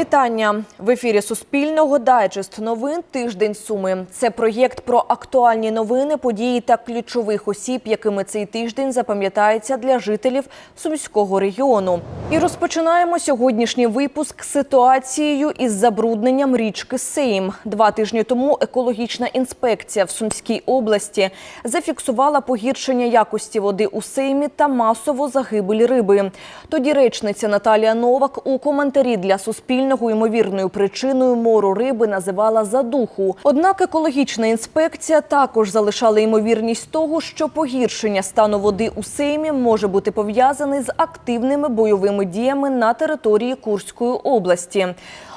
Вітання в ефірі Суспільного дайджест новин Тиждень Суми. Це проєкт про актуальні новини, події та ключових осіб, якими цей тиждень запам'ятається для жителів сумського регіону. І розпочинаємо сьогоднішній випуск ситуацією із забрудненням річки Сейм. Два тижні тому екологічна інспекція в Сумській області зафіксувала погіршення якості води у Сеймі та масову загибель риби. Тоді речниця Наталія Новак у коментарі для Суспільного ймовірною причиною мору риби називала задуху. Однак екологічна інспекція також залишала ймовірність того, що погіршення стану води у Сеймі може бути пов'язаний з активними бойовими діями на території Курської області.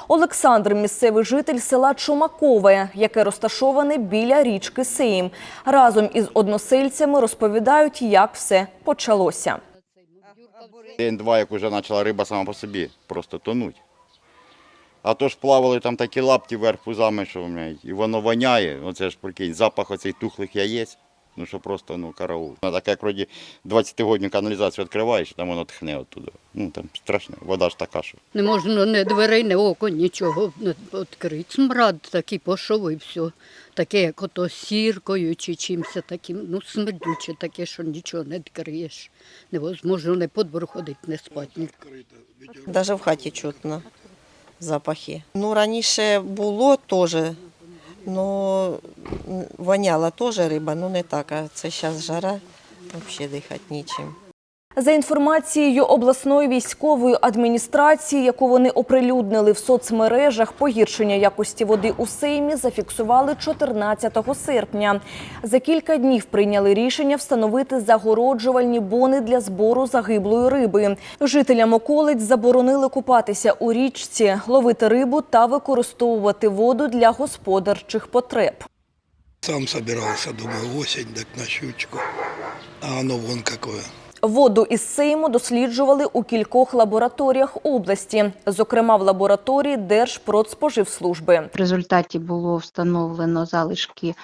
Олександр місцевий житель села Чумакове, яке розташоване біля річки Сейм. Разом із односельцями розповідають, як все почалося. День-два, як вже почала риба сама по собі просто тонуть. А то ж плавали там такі лапті вверх пузами, що в мене, і воно воняє. Оце ж прикинь, запах оцей тухлих яєць. Ну що просто ну караул. Ну, Так як вроді 20-годню каналізацію відкриваєш, там воно тхне оттуда. Ну там страшно, вода ж така, що. Не можна ні дверей, ні окон, нічого не відкрити. Смрад такий пішов і все. Таке, як ото сіркою чи чимось таким, ну смердюче таке, що нічого не відкриєш. Невозможно не по двору ходити, не спати. Даже в хаті чутно запахи. Ну, раніше було теж, ну, воняла теж риба, ну не так, а це зараз жара, взагалі дихати нічим. За інформацією обласної військової адміністрації, яку вони оприлюднили в соцмережах, погіршення якості води у Сеймі зафіксували 14 серпня. За кілька днів прийняли рішення встановити загороджувальні бони для збору загиблої риби. Жителям околиць заборонили купатися у річці, ловити рибу та використовувати воду для господарчих потреб. Сам собирался, думаю, осень, так на щучку. А оно вон какое. Воду із Сейму досліджували у кількох лабораторіях області, зокрема в лабораторії Держпродспоживслужби. В результаті було встановлено залишки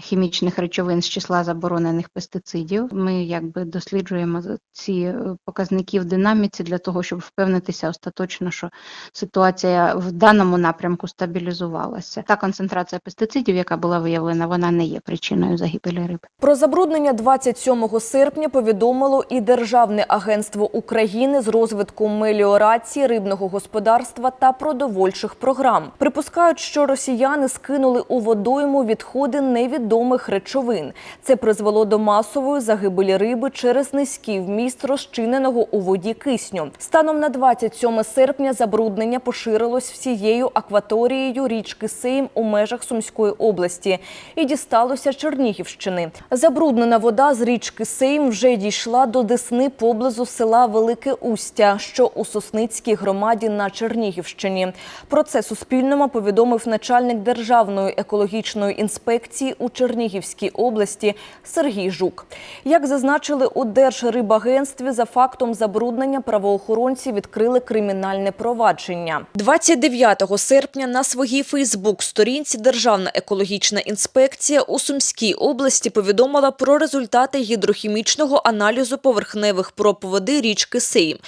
хімічних речовин з числа заборонених пестицидів. Ми якби досліджуємо ці е, показники в динаміці для того, щоб впевнитися остаточно, що ситуація в даному напрямку стабілізувалася. Та концентрація пестицидів, яка була виявлена, вона не є причиною загибелі риби. Про забруднення 27 серпня повідомило і Державне агентство України з розвитку меліорації рибного господарства та продовольчих програм. Припускають, що росіяни скинули у водойму відходи невідомих речовин. Це призвело до масової загибелі риби через низький вміст розчиненого у воді кисню. Станом на 27 серпня забруднення поширилось всією акваторією річки Сейм у межах Сумської області і дісталося Чернігівщини. Забруднена вода з річки Сейм вже дійшла до Десни поблизу села Велике Устя, що у Сосницькій громаді на Чернігівщині. Про це Суспільному повідомив начальник Державної екологічної інспекції у Чернігівській області Сергій Жук. Як зазначили у Держрибагентстві, за фактом забруднення правоохоронці відкрили кримінальне провадження. 29 серпня на своїй Фейсбук-сторінці Державна екологічна інспекція у Сумській області повідомила про результати гідрохімічного аналізу поверхневих проб води річки Сейм.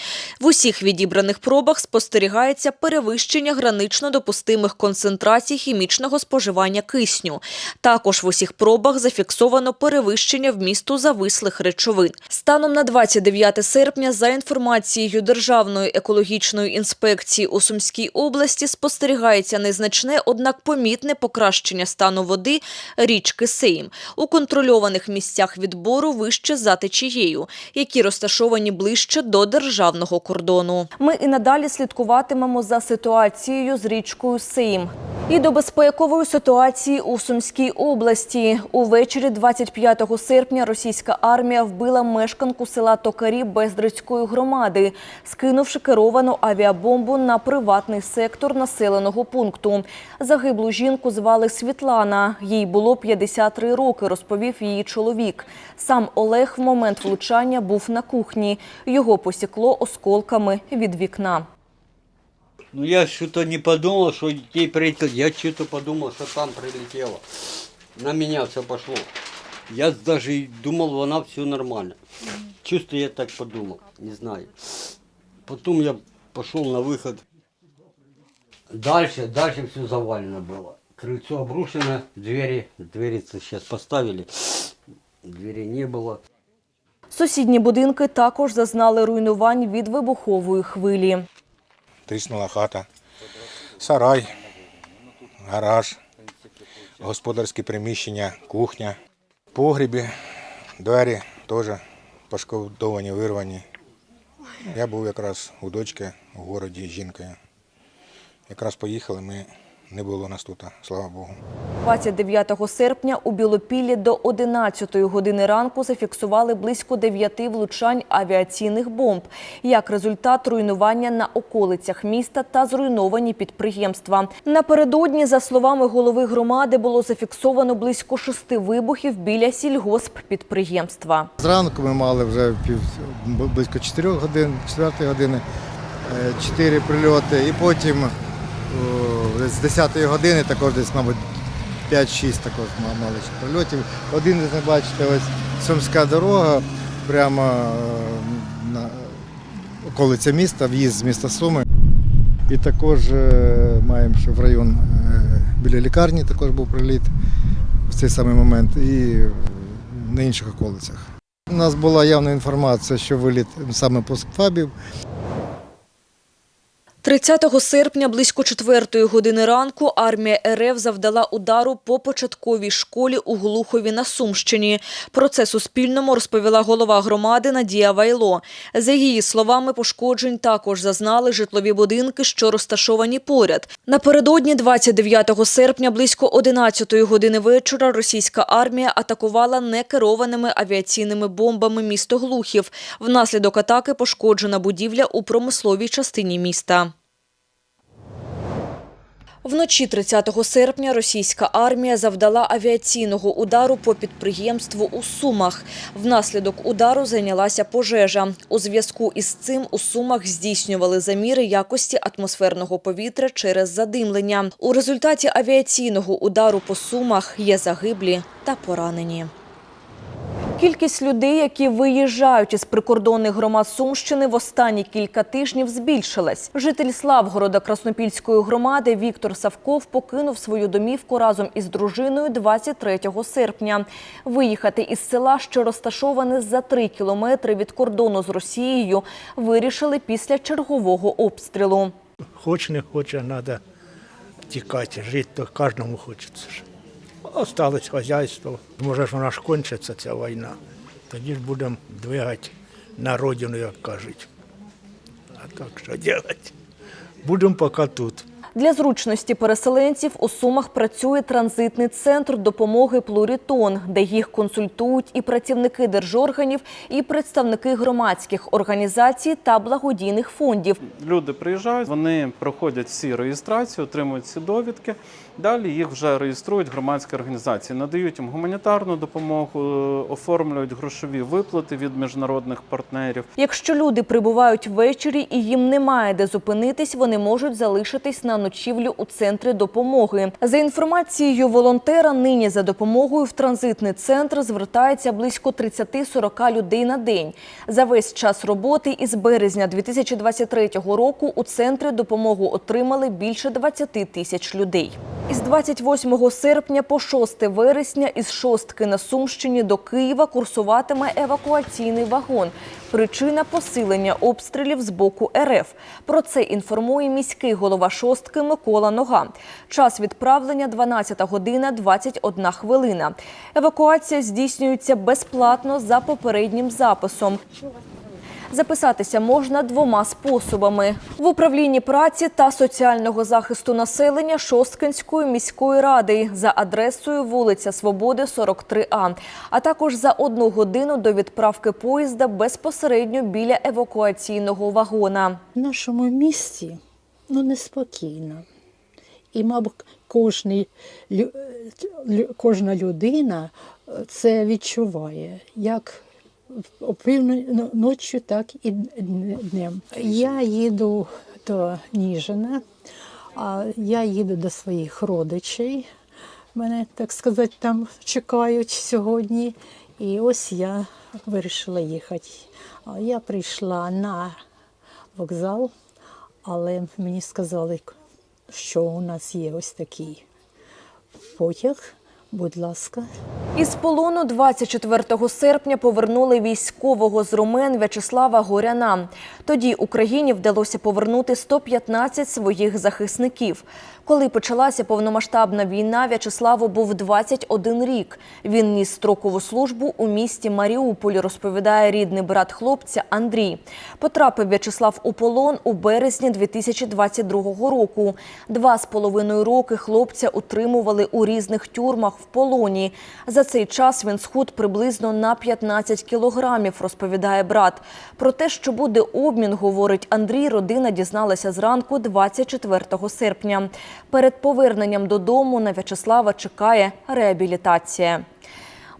В усіх відібраних пробах спостерігається перевищення гранично допустимих концентрацій хімічного споживання кисню. Також в усіх пробах зафіксовано перевищення вмісту завислих речовин. Станом на 29 серпня, за інформацією Державної екологічної інспекції у Сумській області, спостерігається незначне, однак помітне покращення стану води річки Сейм у контрольованих місцях відбору вище за течією, які розташовані ближче до державного кордону. Ми і надалі слідкуватимемо за ситуацією з річкою Сейм. І до безпекової ситуації у Сумській області. Увечері 25 серпня російська армія вбила мешканку села Токарі Бездрицької громади, скинувши керовану авіабомбу на приватний сектор населеного пункту. Загиблу жінку звали Світлана. Їй було 53 роки, розповів її чоловік. Сам Олег в момент влучання був на кухні. Його посікло осколками від вікна. Ну я что-то не подумал, что ей прилетело. Я что-то подумал, что там прилетело. На меня все пошло. Я даже и думал, она все нормально. Чувство я так подумал, не знаю. Потом я пошел на выход. Дальше, дальше все завалено было. Крыльцо обрушено, двери, двери сейчас поставили, дверей не было. Сусідні будинки також зазнали руйнувань від вибухової хвилі. Тріснула хата, сарай, гараж, господарські приміщення, кухня, погрібі, двері теж пошкодовані, вирвані. Я був якраз у дочки в городі жінкою. Якраз поїхали, ми не було нас тут, слава Богу. 29 серпня у Білопіллі до 11 години ранку зафіксували близько 9 влучань авіаційних бомб. Як результат руйнування на околицях міста та зруйновані підприємства. Напередодні, за словами голови громади, було зафіксовано близько шести вибухів біля сільгосппідприємства. Зранку ми мали вже пів близько 4 годин, 4 години, 4 прильоти, і потім з 10-ї години також десь, мабуть, 5-6 також ма- мали прильотів. Один із них, бачите, ось Сумська дорога, прямо е, на околиця міста, в'їзд з міста Суми. І також е, маємо, що в район е, біля лікарні також був приліт в цей самий момент і на інших околицях. У нас була явна інформація, що виліт саме пуск фабів. 30 серпня близько 4 години ранку армія РФ завдала удару по початковій школі у Глухові на Сумщині. Про це Суспільному розповіла голова громади Надія Вайло. За її словами, пошкоджень також зазнали житлові будинки, що розташовані поряд. Напередодні 29 серпня близько 11 години вечора російська армія атакувала некерованими авіаційними бомбами місто Глухів. Внаслідок атаки пошкоджена будівля у промисловій частині міста. Вночі 30 серпня російська армія завдала авіаційного удару по підприємству у Сумах. Внаслідок удару зайнялася пожежа. У зв'язку із цим у Сумах здійснювали заміри якості атмосферного повітря через задимлення. У результаті авіаційного удару по Сумах є загиблі та поранені. Кількість людей, які виїжджають із прикордонних громад Сумщини, в останні кілька тижнів збільшилась. Житель Славгорода Краснопільської громади Віктор Савков покинув свою домівку разом із дружиною 23 серпня. Виїхати із села, що розташоване за три кілометри від кордону з Росією, вирішили після чергового обстрілу. Хоч не хоче, треба тікати. Жити кожному хочеться. Осталось хазяйство. Може ж вона ж кончиться, ця війна. Тоді ж будемо двигати на родину, як кажуть. А так що робити? Будемо поки тут. Для зручності переселенців у Сумах працює транзитний центр допомоги Плурітон, де їх консультують і працівники держорганів, і представники громадських організацій та благодійних фондів. Люди приїжджають, вони проходять всі реєстрації, отримують всі довідки. Далі їх вже реєструють громадські організації, надають їм гуманітарну допомогу, е, оформлюють грошові виплати від міжнародних партнерів. Якщо люди прибувають ввечері і їм немає де зупинитись, вони можуть залишитись на ночівлю у центрі допомоги. За інформацією волонтера, нині за допомогою в транзитний центр звертається близько 30-40 людей на день. За весь час роботи із березня 2023 року у центрі допомогу отримали більше 20 тисяч людей. Із 28 серпня по 6 вересня із шостки на Сумщині до Києва курсуватиме евакуаційний вагон. Причина посилення обстрілів з боку РФ. Про це інформує міський голова шостки Микола Нога. Час відправлення 12 година 21 хвилина. Евакуація здійснюється безплатно за попереднім записом. Записатися можна двома способами: в управлінні праці та соціального захисту населення Шосткинської міської ради за адресою вулиця Свободи, 43А, а також за одну годину до відправки поїзда безпосередньо біля евакуаційного вагона. В нашому місті ну, неспокійно. І, мабуть, кожний, кожна людина е, це відчуває, як ночі, так і днем. Я їду до Ніжина, а я їду до своїх родичей. Мене, так сказати, там чекають сьогодні. І ось я вирішила їхати. Я прийшла на вокзал, але мені сказали, що у нас є ось такий потяг. Будь ласка. Із полону 24 серпня повернули військового з Румен В'ячеслава Горяна. Тоді Україні вдалося повернути 115 своїх захисників. Коли почалася повномасштабна війна, В'ячеславу був 21 рік. Він ніс строкову службу у місті Маріуполі, розповідає рідний брат хлопця Андрій. Потрапив В'ячеслав у полон у березні 2022 року. Два з половиною роки хлопця утримували у різних тюрмах полоні. За цей час він схуд приблизно на 15 кілограмів, розповідає брат. Про те, що буде обмін, говорить Андрій, родина дізналася зранку 24 серпня. Перед поверненням додому на В'ячеслава чекає реабілітація.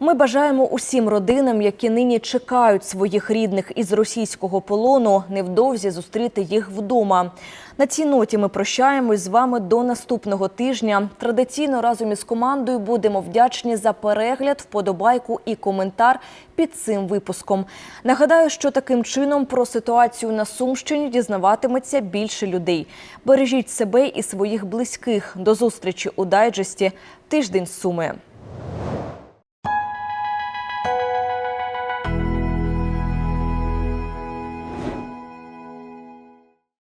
Ми бажаємо усім родинам, які нині чекають своїх рідних із російського полону, невдовзі зустріти їх вдома. На цій ноті ми прощаємось з вами до наступного тижня. Традиційно разом із командою будемо вдячні за перегляд, вподобайку і коментар під цим випуском. Нагадаю, що таким чином про ситуацію на Сумщині дізнаватиметься більше людей. Бережіть себе і своїх близьких. До зустрічі у дайджесті Тиждень Суми.